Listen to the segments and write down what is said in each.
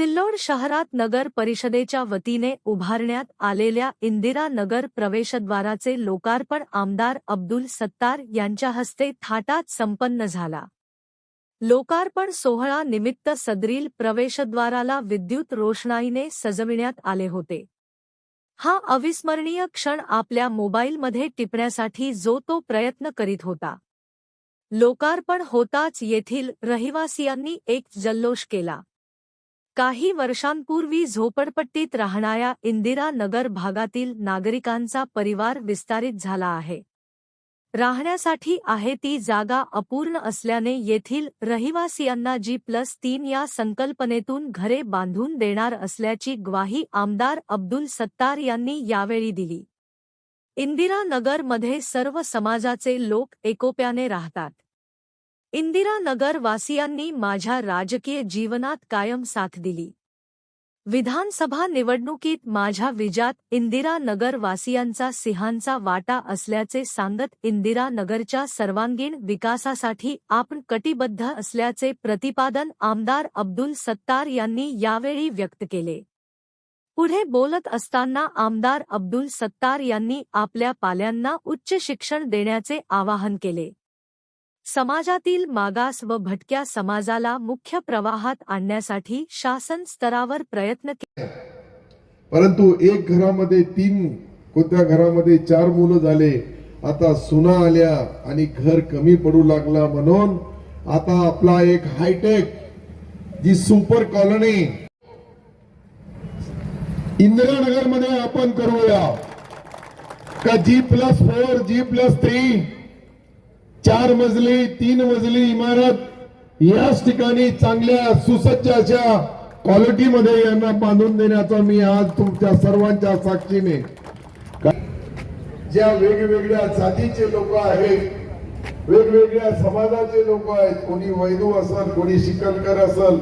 सिल्लोड शहरात नगर परिषदेच्या वतीने उभारण्यात आलेल्या इंदिरा नगर प्रवेशद्वाराचे लोकार्पण आमदार अब्दुल सत्तार यांच्या हस्ते थाटात संपन्न झाला. लोकार्पण सोहळा निमित्त सदरील प्रवेशद्वाराला विद्युत रोषणाईने सजविण्यात आले होते. हा अविस्मरणीय क्षण आपल्या मोबाईलमध्ये टिपण्यासाठी जो तो प्रयत्न करीत होता. लोकार्पण होताच येथील रहिवासियांनी एक जल्लोष केला. काही वर्षांपूर्वी झोपडपट्टीत राहणाऱ्या इंदिरा नगर भागातील नागरिकांचा परिवार विस्तारित झाला आहे. राहण्यासाठी आहे ती जागा अपूर्ण असल्याने येथील रहिवासियांना जी प्लस तीन या संकल्पनेतून घरे बांधून देणार असल्याची ग्वाही आमदार अब्दुल सत्तार यांनी यावेळी दिली. इंदिरा नगरमध्ये सर्व समाजाचे लोक एकोप्याने राहतात. इंदिरानगरवासियांनी वासियांनी माझ्या राजकीय जीवनात कायम साथ दिली. विधानसभा निवडणुकीत माझ्या विजात इंदिरानगरवासियांचा वासियांचा सिंहांचा वाटा असल्याचे सांगत इंदिरानगरच्या सर्वांगीण विकासासाठी आपण कटिबद्ध असल्याचे प्रतिपादन आमदार अब्दुल सत्तार यांनी यावेळी व्यक्त केले. पुढे बोलत असताना आमदार अब्दुल सत्तार यांनी आपल्या पाल्यांना उच्च शिक्षण देण्याचे आवाहन केले. समाजातील मागास व भटक्या समाजाला मुख्य प्रवाहात आणण्यासाठी शासन स्तरावर प्रयत्न के- परंतु एक घरामध्ये तीन कोणत्या घरामध्ये चार मुलं झाले आता सुना आल्या आणि घर कमी पडू लागला म्हणून आता आपला एक हायटेक जी सुपर कॉलनी इंदिरानगरमध्ये आपण करूया. का G plus four G plus three चार मजली तीन मजली इमारत याच ठिकाणी चांगल्या सुसज्ज अशा क्वालिटीमध्ये यांना बांधून देण्याचा मी आज तुमच्या सर्वांच्या साक्षीने. ज्या वेगवेगळ्या जातीचे लोक आहेत वेगवेगळ्या समाजाचे लोक आहेत कोणी वैदू असल कोणी शिकलकर असल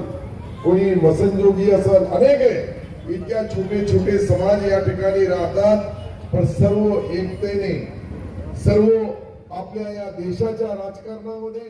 कोणी वसनजोगी असल अनेक आहे. इतक्या छोटे छोटे समाज या ठिकाणी राहतात पण सर्व एकतेने सर्व आपल्या या देशाच्या राजकारणामध्ये